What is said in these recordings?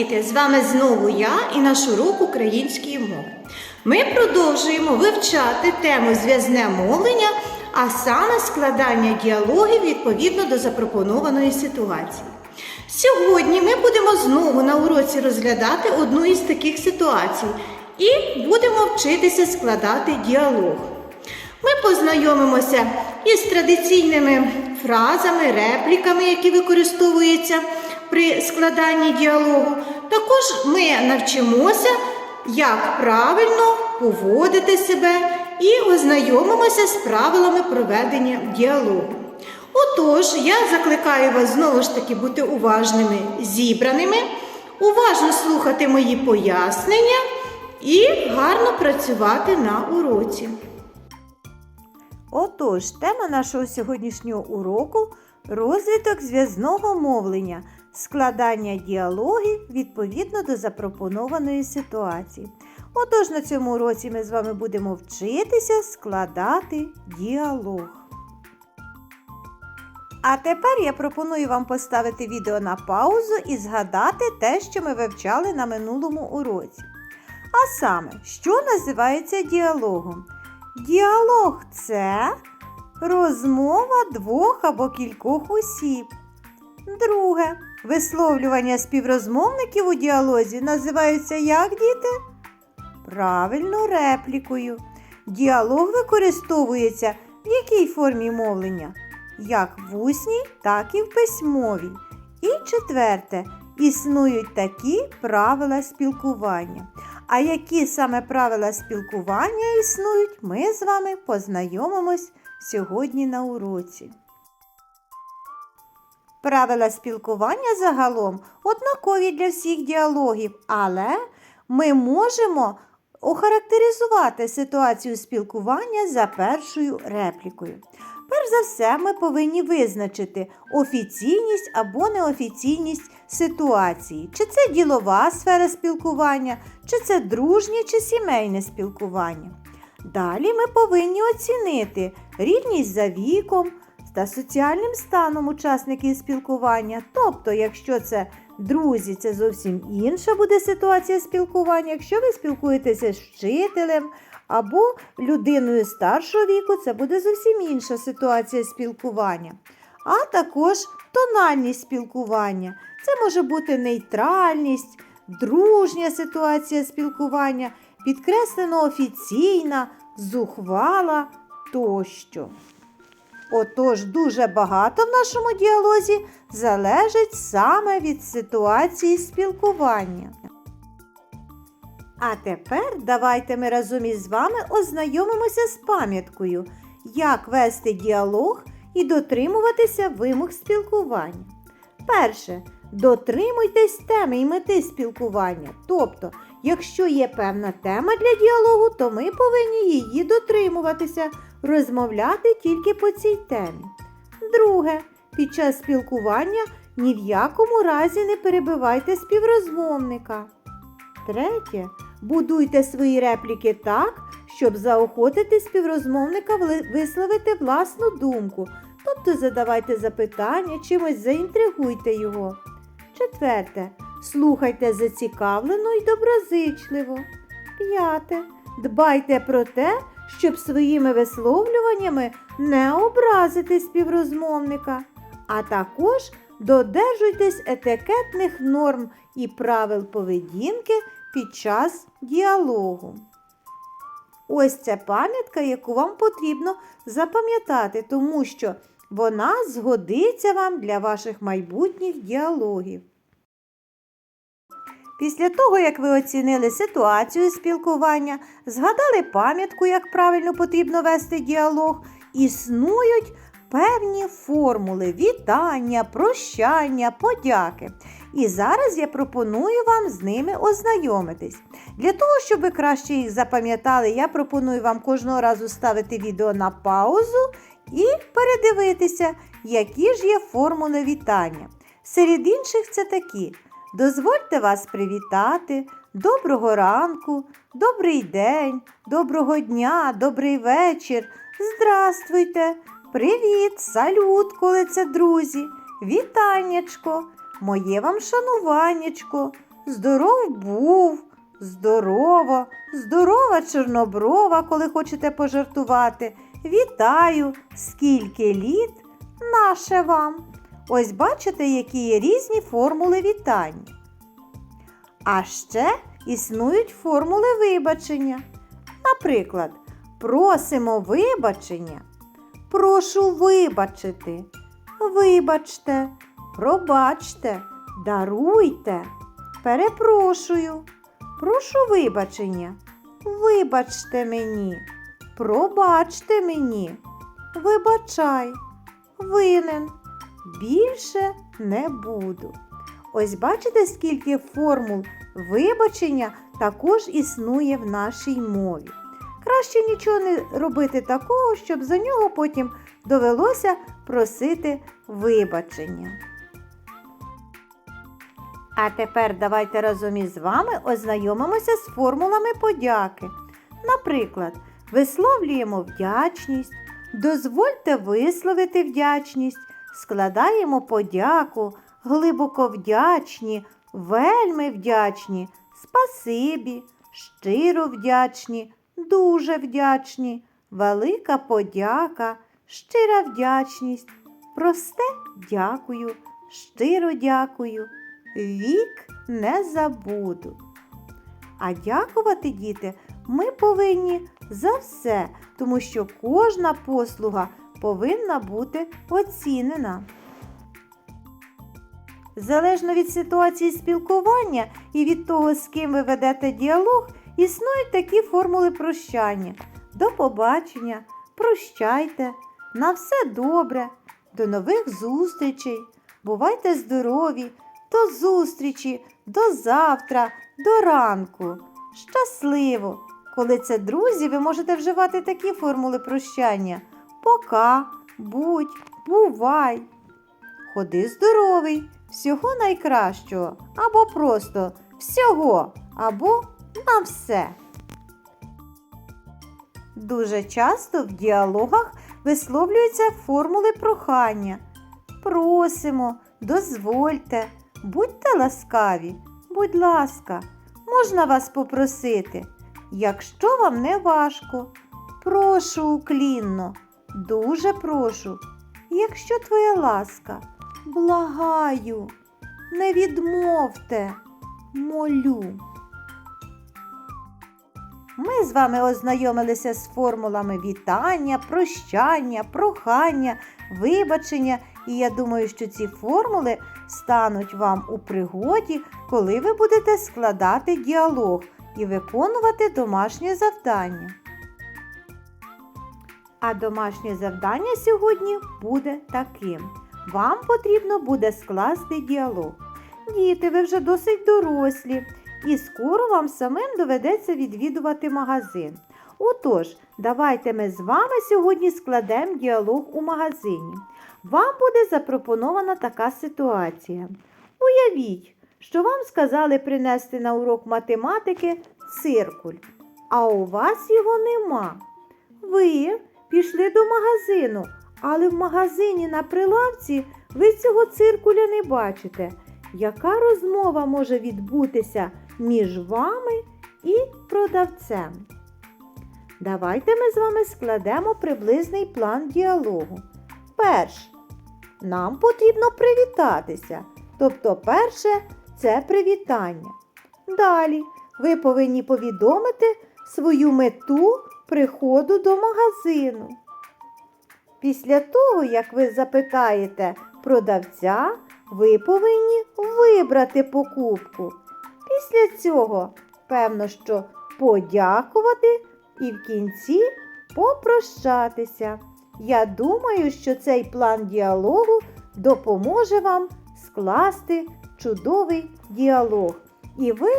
Діти! З вами знову я і наш урок української мови. Ми продовжуємо вивчати тему зв'язне мовлення, а саме складання діалогів відповідно до запропонованої ситуації. Сьогодні ми будемо знову на уроці розглядати одну із таких ситуацій і будемо вчитися складати діалог. Ми познайомимося із традиційними фразами, репліками, які використовуються при складанні діалогу. Також ми навчимося, як правильно поводити себе і ознайомимося з правилами проведення діалогу. Отож, я закликаю вас знову ж таки бути уважними, зібраними, уважно слухати мої пояснення і гарно працювати на уроці. Отож, тема нашого сьогоднішнього уроку розвиток зв'язного мовлення, складання діалогів відповідно до запропонованої ситуації. Отож, на цьому уроці ми з вами будемо вчитися складати діалог. А тепер я пропоную вам поставити відео на паузу і згадати те, що ми вивчали на минулому уроці. А саме, що називається діалогом? Діалог це розмова двох або кількох осіб. Друге. Висловлювання співрозмовників у діалозі називаються як діти? Правильно, реплікою. Діалог використовується в якій формі мовлення? Як в усній, так і в письмовій. І четверте. Існують такі правила спілкування. А які саме правила спілкування існують, ми з вами познайомимось сьогодні на уроці. Правила спілкування загалом однакові для всіх діалогів, але ми можемо охарактеризувати ситуацію спілкування за першою реплікою. Перш за все, ми повинні визначити офіційність або неофіційність ситуації. Чи це ділова сфера спілкування, чи це дружнє чи сімейне спілкування. Далі ми повинні оцінити рівність за віком та соціальним станом учасників спілкування. Тобто, якщо це друзі, це зовсім інша буде ситуація спілкування. Якщо ви спілкуєтеся з вчителем або людиною старшого віку, це буде зовсім інша ситуація спілкування. А також тональність спілкування. Це може бути нейтральність, дружня ситуація спілкування, підкреслено офіційна, зухвала тощо. Отож, дуже багато в нашому діалозі залежить саме від ситуації спілкування. А тепер давайте ми разом із вами ознайомимося з пам'яткою, як вести діалог і дотримуватися вимог спілкування. Перше. Дотримуйтесь теми і мети спілкування. Тобто, якщо є певна тема для діалогу, то ми повинні її дотримуватися, розмовляти тільки по цій темі. Друге, під час спілкування ні в якому разі не перебивайте співрозмовника. Третє. Будуйте свої репліки так, щоб заохотити співрозмовника висловити власну думку, тобто задавайте запитання, чимось заінтригуйте його. Четверте. Слухайте зацікавлено і доброзичливо. П'яте. Дбайте про те, щоб своїми висловлюваннями не образити співрозмовника, а також додержуйтесь етикетних норм і правил поведінки під час діалогу. Ось це пам'ятка, яку вам потрібно запам'ятати, тому що вона згодиться вам для ваших майбутніх діалогів. Після того, як ви оцінили ситуацію спілкування, згадали пам'ятку, як правильно потрібно вести діалог, існують певні формули вітання, прощання, подяки. І зараз я пропоную вам з ними ознайомитись. Для того, щоб ви краще їх запам'ятали, я пропоную вам кожного разу ставити відео на паузу і передивитися, які ж є формули вітання. Серед інших це такі: дозвольте вас привітати, доброго ранку, добрий день, доброго дня, добрий вечір, здравствуйте, привіт, салют, коли це друзі, вітаннячко, Моє вам шануваннячко. Здоров був, здорово, здорова чорноброва, коли хочете пожартувати. Вітаю, скільки літ наше вам. Ось бачите, які є різні формули вітань. А ще існують формули вибачення. Наприклад, просимо вибачення. Прошу вибачити. Вибачте, пробачте, даруйте, перепрошую. Прошу вибачення. Вибачте мені, пробачте мені, вибачай, винен. Більше не буду. Ось бачите, скільки формул вибачення також існує в нашій мові. Краще нічого не робити такого, щоб за нього потім довелося просити вибачення. А тепер давайте разом із вами ознайомимося з формулами подяки. Наприклад, висловлюємо вдячність, дозвольте висловити вдячність, складаємо подяку, глибоко вдячні, вельми вдячні, спасибі, щиро вдячні, дуже вдячні, велика подяка, щира вдячність, просте дякую, щиро дякую, вік не забуду. А дякувати, діти, ми повинні за все, тому що кожна послуга повинна бути оцінена. Залежно від ситуації спілкування і від того, з ким ви ведете діалог, існують такі формули прощання. До побачення, прощайте, на все добре, до нових зустрічей, бувайте здорові, до зустрічі, до завтра, до ранку. Щасливо! Коли це друзі, ви можете вживати такі формули прощання. Пока, будь, бувай. Ходи здоровий, всього найкращого, або просто всього, або на все. Дуже часто в діалогах висловлюються формули прохання. Просимо, дозвольте, будьте ласкаві, будь ласка, можна вас попросити. Якщо вам не важко, прошу уклінно, дуже прошу. Якщо твоя ласка, благаю, не відмовте, молю. Ми з вами ознайомилися з формулами вітання, прощання, прохання, вибачення, і я думаю, що ці формули стануть вам у пригоді, коли ви будете складати діалог і виконувати домашнє завдання. А домашнє завдання сьогодні буде таким. Вам потрібно буде скласти діалог. Діти, ви вже досить дорослі, і скоро вам самим доведеться відвідувати магазин. Отож, давайте ми з вами сьогодні складемо діалог у магазині. Вам буде запропонована така ситуація. Уявіть, що вам сказали принести на урок математики циркуль, а у вас його нема. Ви пішли до магазину, але в магазині на прилавці ви цього циркуля не бачите. Яка розмова може відбутися між вами і продавцем? Давайте ми з вами складемо приблизний план діалогу. Перш, нам потрібно привітатися. Тобто, перше це привітання. Далі ви повинні повідомити свою мету приходу до магазину. Після того, як ви запитаєте продавця, ви повинні вибрати покупку. Після цього, певно, що подякувати і в кінці попрощатися. Я думаю, що цей план діалогу допоможе вам скласти чудовий діалог. І ви,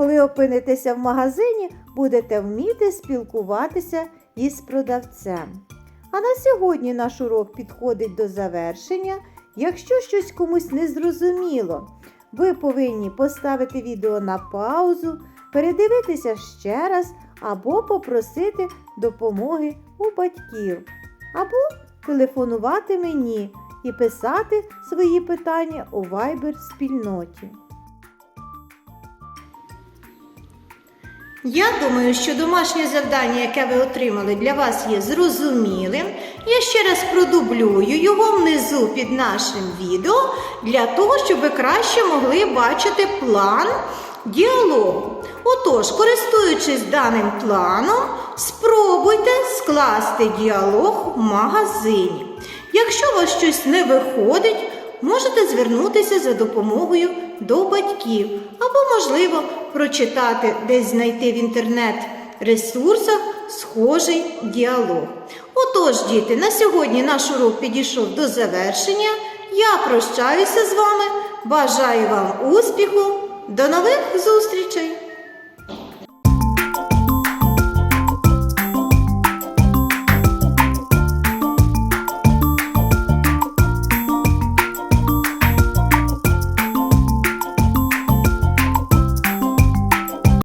коли опинитеся в магазині, будете вміти спілкуватися із продавцем. А на сьогодні наш урок підходить до завершення. Якщо щось комусь не зрозуміло, ви повинні поставити відео на паузу, передивитися ще раз або попросити допомоги у батьків, або телефонувати мені. і писати свої питання у Viber спільноті. Я думаю, що домашнє завдання, яке ви отримали, для вас є зрозумілим. Я ще раз продублюю його внизу під нашим відео для того, щоб ви краще могли бачити план діалогу. Отож, користуючись даним планом, спробуйте скласти діалог в магазині. Якщо у вас щось не виходить, можете звернутися за допомогою до батьків або, можливо, прочитати десь знайти в інтернет-ресурсах схожий діалог. Отож, діти, на сьогодні наш урок підійшов до завершення. Я прощаюся з вами, бажаю вам успіху. До нових зустрічей!